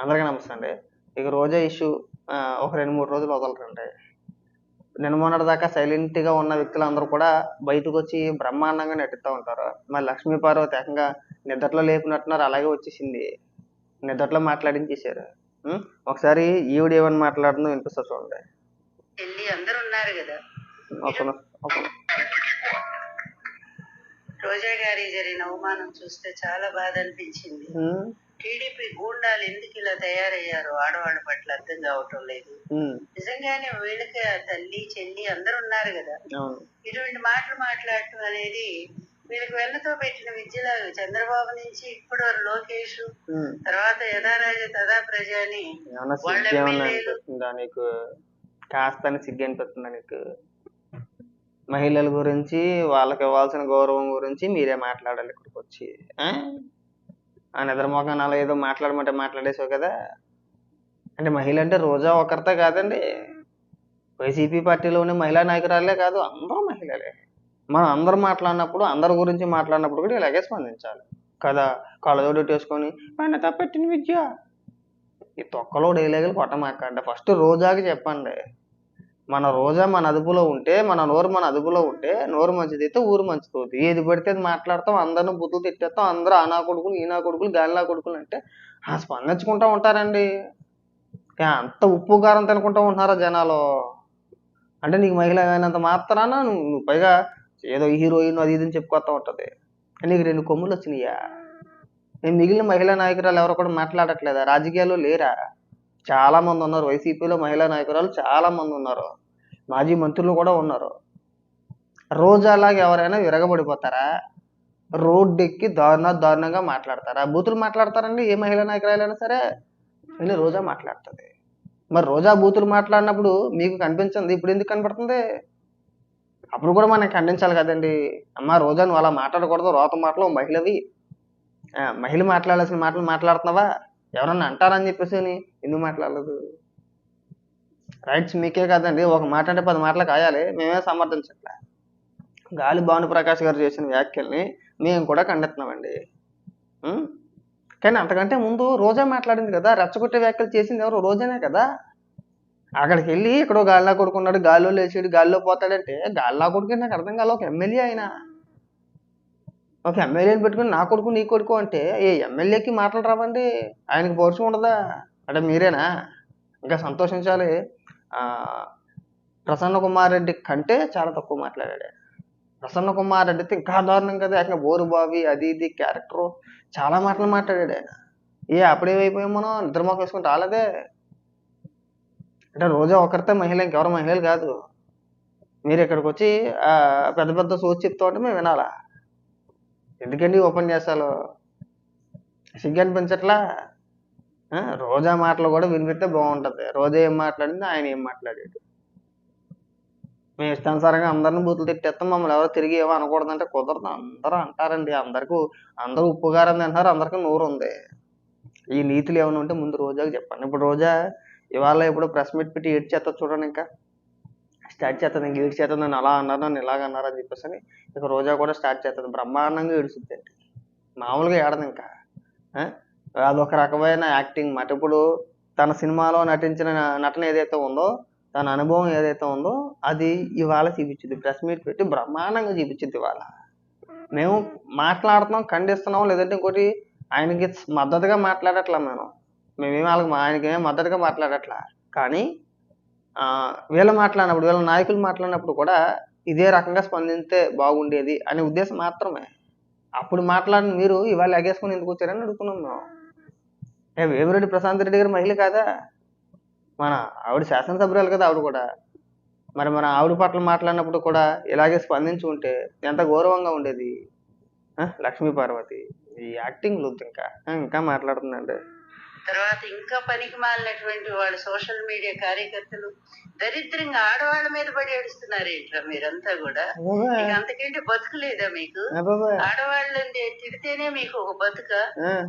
అందరికీ నమస్తే అండి. ఇక రోజా ఇష్యూ ఒక రెండు మూడు రోజులు వదలరండి. నిన్న మొన్నటి దాకా silent గా ఉన్న వ్యక్తులందరూ కూడా బయటకు వచ్చి బ్రహ్మాండంగా నటిస్తూ ఉంటారు. మరి లక్ష్మీ పార్వతి ఏకంగా నిద్రలో లేపినట్టున్నారు అలాగే వచ్చేసింది. నిద్రలో మాట్లాడించేశారు? ఒకసారి ఈవిడ ఏమని మాట్లాడుతుందో వినిపిస్తా చూడండి. అందరు ఉన్నారు కదా. రోజా గారి జరిగిన అవమానం చూస్తే చాలా బాధ అనిపించింది? టీడీపీ గూండాలు ఎందుకు ఇలా తయారయ్యారో ఆడవాళ్ళ పట్ల అర్థం కావటం లేదు. నిజంగానే వీళ్ళకి తల్లి చెల్లి అందరు ఉన్నారు కదా. ఇటువంటి మాటలు మాట్లాడటం అనేది వీళ్ళకి వెన్నతో పెట్టిన విద్యలా చంద్రబాబు నుంచి ఇప్పుడు లోకేష్. తర్వాత యథారాజ తదా ప్రజ అని నీకు? కాస్త సిగ్గు అనిపిస్తుందా నీకు? మహిళల గురించి వాళ్ళకి ఇవ్వాల్సిన గౌరవం గురించి మీరే మాట్లాడాలి ఇక్కడికి వచ్చి ఆ? ఆ నిద్ర అలా ఏదో మాట్లాడమంటే మాట్లాడేసావు కదా. అంటే మహిళ అంటే రోజా ఒకరితే కాదండి. వైసీపీ పార్టీలోని మహిళా నాయకురాలే కాదు అందరూ మహిళలే. మనం అందరూ మాట్లాడినప్పుడు అందరి గురించి మాట్లాడినప్పుడు కూడా ఇలాగే స్పందించాలి. కదా కళ్ళజోడు వేసుకొని ఆయన పెట్టిన విద్య. ఈ తొక్కలో డైలాగులు కొట్టమాకండి. ఫస్ట్ రోజాకి చెప్పండి. మన రోజా మన అదుపులో ఉంటే మన నోరు మన అదుపులో ఉంటే నోరు మంచిది అయితే ఊరు మంచిది అవుతుంది ఏది పడితే అది మాట్లాడతాం అందరిని బుద్ధులు తిట్టేస్తాం అందరూ ఆనా కొడుకులు ఈనా కొడుకులు గాలినా కొడుకులు అంటే ఆ స్పందించుకుంటూ ఉంటారండి. అంత ఉప్పు కారం తినుకుంటూ ఉంటున్నారా జనాలు? అంటే నీకు మహిళ అయినంత మాత్రాన నువ్వు పైగా ఏదో హీరోయిన్ అది ఇది అని చెప్పుకొస్తా ఉంటుంది. నీకు రెండు కొమ్ములు వచ్చినాయా? నేను మిగిలిన మహిళా నాయకురాలు ఎవరు కూడా మాట్లాడట్లేదా? రాజకీయాల్లో లేరా? చాలా మంది ఉన్నారు. వైసీపీలో మహిళా నాయకురాలు చాలా మంది ఉన్నారు. మాజీ మంత్రులు కూడా ఉన్నారు. రోజు అలాగే ఎవరైనా విరగబడిపోతారా? రోడ్డు ఎక్కి దారుణ దారుణంగా మాట్లాడతారా? బూతులు మాట్లాడతారండి ఏ మహిళా నాయకురాలైనా సరే. వెళ్ళి రోజా మాట్లాడుతుంది. మరి రోజా బూతులు మాట్లాడినప్పుడు మీకు కనిపించింది? ఇప్పుడు ఎందుకు కనపడుతుంది? అప్పుడు కూడా మనం ఖండించాలి కదండి. అమ్మ రోజా నువ్వు అలా మాట్లాడకూడదు. రోత మాటలు మహిళవి. మహిళ మాట్లాడాల్సిన మాటలు మాట్లాడుతున్నావా? ఎవరన్నా అంటారని చెప్పేసి ఎందుకు మాట్లాడలేదు? రైట్స్ మీకే కదండి ఒక మాట అంటే పది మాటలు కాయాలి. మేమే సమర్థించట్లే. గాలి భానుప్రకాష్ గారు చేసిన వ్యాఖ్యల్ని మేము కూడా ఖండిస్తున్నామండి. కానీ అంతకంటే ముందు రోజా మాట్లాడింది కదా రెచ్చగొట్టే వ్యాఖ్యలు చేసింది ఎవరు? రోజానే కదా. అక్కడికి వెళ్ళి ఎక్కడో గాలిలో కొడుకున్నాడు గాల్లో లేచాడు గాల్లో పోతాడంటే గాల్లో కొడుకు నాకు అర్థం కాలే ఒక ఎమ్మెల్యే అయినా. ఒక ఎమ్మెల్యేని పెట్టుకుని నా కొడుకు నీ కొడుకు అంటే ఏ ఎమ్మెల్యేకి మాటలు రావండి? ఆయనకి పౌరుషం ఉండదా? అంటే మీరేనా? ఇంకా సంతోషించాలి. ప్రసన్న కుమార్ రెడ్డి కంటే చాలా తక్కువ మాట్లాడాడు. ప్రసన్న కుమార్ రెడ్డి అయితే ఇంకా దారుణం కదా. ఆయన బోరు బావి అది ఇది క్యారెక్టర్. చాలా మాటలు మాట్లాడాడు ఆయన. ఏ అప్పుడేమైపోయాం మనం. నిద్రమోక వేసుకుని రాలేదే. అంటే రోజా ఒకరితే మహిళ ఇంకెవరు మహిళలు కాదు. మీరు ఇక్కడికి వచ్చి పెద్ద పెద్ద సోచి చెప్తా ఉంటే మేము వినాలా? ఎందుకండి ఓపెన్ ఉపన్యాసాలు సిగ్గు అనిపించట్లా? రోజా మాటలు కూడా వినిపిస్తే బాగుంటుంది. రోజా ఏం మాట్లాడింది ఆయన ఏం మాట్లాడాడు? మేము ఇష్టానుసారంగా అందరిని బూతులు తిట్టేస్తాం మమ్మల్ని ఎవరో తిరిగి ఏమో అనకూడదంటే కుదరదు. అందరూ అంటారండి అందరికీ అందరూ ఉప్పు గారం అందరికీ నోరు ఉంది. ఈ నీతులు ఏమైనా ఉంటే ముందు రోజాకి చెప్పండి. ఇప్పుడు రోజా ఇవాళ ఇప్పుడు ప్రెస్ మీట్ పెట్టి ఏడ్ చేస్తా చూడండి ఇంకా. స్టార్ట్ చేస్తుంది ఇంక ఏడ్ నన్ను అలా అన్నారు నన్ను ఇలాగ అన్నారు అని చెప్పేసి అని ఇక రోజా కూడా స్టార్ట్ చేస్తుంది. బ్రహ్మాండంగా ఏడుస్తుంది మామూలుగా ఏడదు ఇంకా. అదొక రకమైన యాక్టింగ్ మాట ఇప్పుడు తన సినిమాలో నటించిన నటన ఏదైతే ఉందో తన అనుభవం ఏదైతే ఉందో అది ఇవాళ చూపించింది. ప్రెస్ మీట్ పెట్టి బ్రహ్మాండంగా చూపించింది ఇవాళ. మేము మాట్లాడుతున్నాం ఖండిస్తున్నాం లేదంటే ఇంకోటి ఆయనకి మద్దతుగా మాట్లాడట్లా మేము. మేమేం వాళ్ళకి ఆయనకి ఏం మద్దతుగా మాట్లాడట్లా. కానీ వీళ్ళ మాట్లాడినప్పుడు వీళ్ళ నాయకులు మాట్లాడినప్పుడు కూడా ఇదే రకంగా స్పందిస్తే బాగుండేది అనే ఉద్దేశం మాత్రమే. అప్పుడు మాట్లాడిన మీరు ఇవాళ ఎగేసుకుని ఎందుకు వచ్చారని అడుగుతున్నాం మేము. ఏ వేమిరెడ్డి ప్రశాంత్ రెడ్డి గారి మహిళ కాదా? మన ఆవిడ శాసనసభ్యురాలు కదా ఆవిడ కూడా. మరి మన ఆవిడ పట్ల మాట్లాడినప్పుడు కూడా ఇలాగే స్పందించి ఉంటే ఎంత గౌరవంగా ఉండేది? లక్ష్మీ పార్వతి ఈ యాక్టింగ్ వద్దు ఇంకా. ఇంకా మాట్లాడుతుందండి తర్వాత ఇంకా పనికి మాలినటువంటి వాళ్ళ సోషల్ మీడియా కార్యకర్తలు దరిద్రంగా ఆడవాళ్ళ మీద పడి ఏడుస్తున్నారు ఏంట్రా మీరంతా కూడా? అంతకంటే బతుకు లేదా మీకు. ఆడవాళ్ళని తిడితేనే మీకు ఒక బతుక.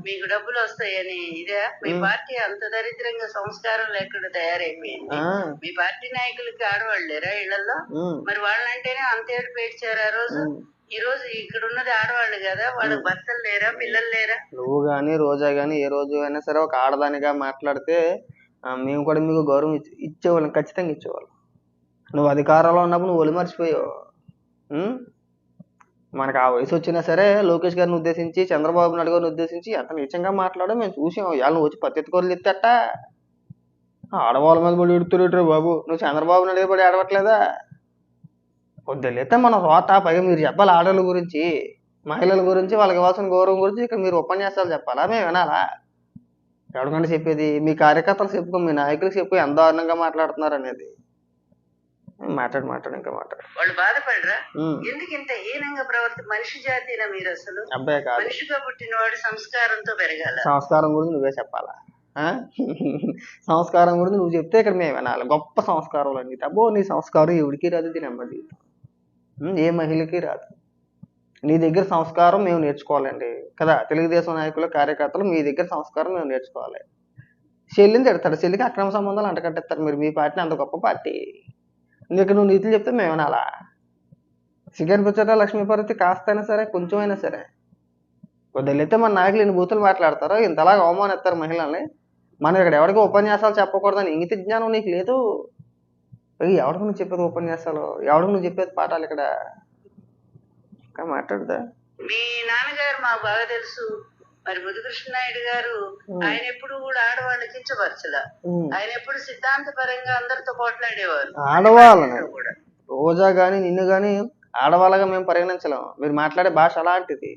మీకు డబ్బులు వస్తాయని ఇదే? మీ పార్టీ అంత దరిద్రంగా సంస్కారం లేకుండా తయారైపోయింది. మీ పార్టీ నాయకులకి ఆడవాళ్ళు లేరా ఇళ్ళలో? మరి వాళ్ళంటేనే అంత ఏడు పేర్చారు ఆ రోజు. ఈ రోజు ఇక్కడ ఉన్నది ఆడవాళ్ళు కదా వాళ్ళకి భర్తలు లేరా పిల్లలు లేరా? నువ్వు కానీ రోజా కానీ ఏ రోజు అయినా సరే ఒక ఆడదానిగా మాట్లాడితే ఆ, మేము కూడా మీకు గౌరవం ఇచ్చే ఇచ్చేవాళ్ళం ఖచ్చితంగా ఇచ్చేవాళ్ళం. నువ్వు అధికారంలో ఉన్నప్పుడు నువ్వు ఒలి మర్చిపోయావు ఉం? మనకు ఆ వయసు వచ్చినా సరే లోకేష్ గారిని ఉద్దేశించి చంద్రబాబు నాయుడు గారిని ఉద్దేశించి ఎంత నీచంగా మాట్లాడో మేము చూసాం. నువ్వు వచ్చి పత్తి ఎత్తుకోలు ఎత్తట? ఆడవాళ్ళ మీద పడి ఎడుతురేట్రా బాబు. నువ్వు చంద్రబాబు నాయుడు పడి ఆడవట్లేదా వద్దలేతే మన రోత పైగా మీరు చెప్పాలి ఆడవాళ్ళ గురించి మహిళల గురించి వాళ్ళకి ఇవ్వాల్సిన గౌరవం గురించి ఇక్కడ మీరు ఉపన్యాసాలు చెప్పాలా? మేము వినాలా? ఎవరికంటే చెప్పేది? మీ కార్యకర్తలు చెప్పుకో మీ నాయకులకు చెప్పు ఎంత దారుణంగా మాట్లాడుతున్నారు అనేది. మాట్లాడు మాట్లాడు ఇంకా మాట్లాడు. వాళ్ళు బాధపడరా. ఎందుకు ఇంత హీనంగా ప్రవర్తి మనిషి జాతీనా మీరు అసలు? అబ్బాయి కాదు. మనిషిగా పుట్టినవాడు సంస్కారంతో పెరగాల. సంస్కారం గురించి నువ్వే చెప్పాలా? సంస్కారం గురించి నువ్వు చెప్తే ఇక్కడ మేము వినాలి. గొప్ప సంస్కారం అండి. అబ్బో నీ సంస్కారం ఎవరికి రాదు దీని అమ్మ జీవితం ఏ మహిళకి రాదు. నీ దగ్గర సంస్కారం మేము నేర్చుకోవాలండి. కదా తెలుగుదేశం నాయకులు కార్యకర్తలు మీ దగ్గర సంస్కారం మేము నేర్చుకోవాలి. చెల్లిని తిడతాడు చెల్లికి అక్రమ సంబంధాలు అంటకట్టేస్తారు మీరు మీ పార్టీని అంత గొప్ప పార్టీ. నీకు నువ్వు నీతులు చెప్తే మేము అలా చికెన్ పుచ్చట లక్ష్మీపార్వతి కాస్తైనా సరే కొంచెం అయినా సరే. వదిలితే మన నాయకులు ఎన్ని బూతులు మాట్లాడతారో ఇంతలాగా అవమానిస్తారు మహిళల్ని. మనం ఇక్కడ ఎవరికి ఉపన్యాసాలు చెప్పకూడదని ఇంగిత జ్ఞానం నీకు లేదు. ఎవరికి నువ్వు చెప్పేది ఉపన్యాసాలు? ఎవరికి నువ్వు చెప్పేది పాఠాలు ఇక్కడ? ఇంకా మాట్లాడదా? మీ నాన్నగారు మాకు బాగా తెలుసు. మరి ముదుకృష్ణ నాయుడు గారు ఆయన ఎప్పుడు కూడా ఆడవాళ్ళని కించపరచలా. ఆయన ఎప్పుడు సిద్ధాంతపరంగా అందరితో పోట్లాడేవారు ఆడవాళ్ళని? కూడా. రోజా కానీ నిన్ను కానీ ఆడవాళ్ళగా మేము పరిగణించలేము మీరు మాట్లాడే భాష అలాంటిది.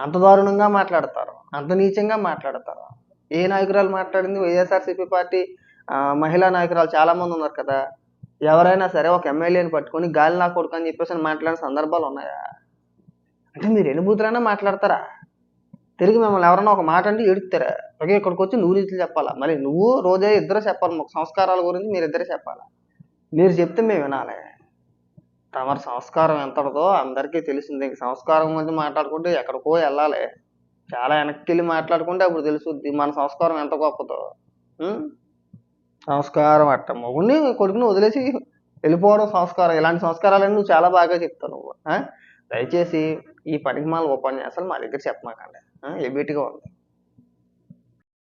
అంత దారుణంగా మాట్లాడతారు. అంత నీచంగా మాట్లాడతారు. ఏ నాయకురాలు మాట్లాడింది? వైఎస్ఆర్సీపీ పార్టీ మహిళా నాయకురాలు చాలామంది ఉన్నారు కదా. ఎవరైనా సరే ఒక ఎమ్మెల్యేని పట్టుకొని గాలి నా కొడుకు అని చెప్పేసి మాట్లాడిన సందర్భాలు ఉన్నాయా? అంటే మీరు ఎనుభూతులైనా మాట్లాడతారా? తిరిగి మిమ్మల్ని ఎవరైనా ఒక మాట అంటే ఏడుతారా? ఓకే ఇక్కడికి వచ్చి నువ్వు రీతులు చెప్పాలా? మళ్ళీ నువ్వు రోజే ఇద్దరు చెప్పాలి మాకు సంస్కారాల గురించి మీరు ఇద్దరు చెప్పాలా? మీరు చెప్తే మేము వినాలి. తమరి సంస్కారం ఎంతటిదో అందరికీ తెలిసింది. ఇంక సంస్కారం గురించి మాట్లాడుకుంటే ఎక్కడికో వెళ్ళాలి. చాలా వెనక్కి వెళ్ళి మాట్లాడుకుంటే అప్పుడు తెలుసుద్ది మన సంస్కారం ఎంత గొప్పదో. సంస్కారం అట్ట. మొగుడిని కొడుకుని వదిలేసి వెళ్ళిపోవడం సంస్కారం. ఇలాంటి సంస్కారాలన్నీ నువ్వు చాలా బాగా చెప్తావు నువ్వు. దయచేసి ఈ పనికి మాల ఉపన్యాసాలు మా దగ్గర చెప్పమాకండి. ఎబిటిగా ఉంది.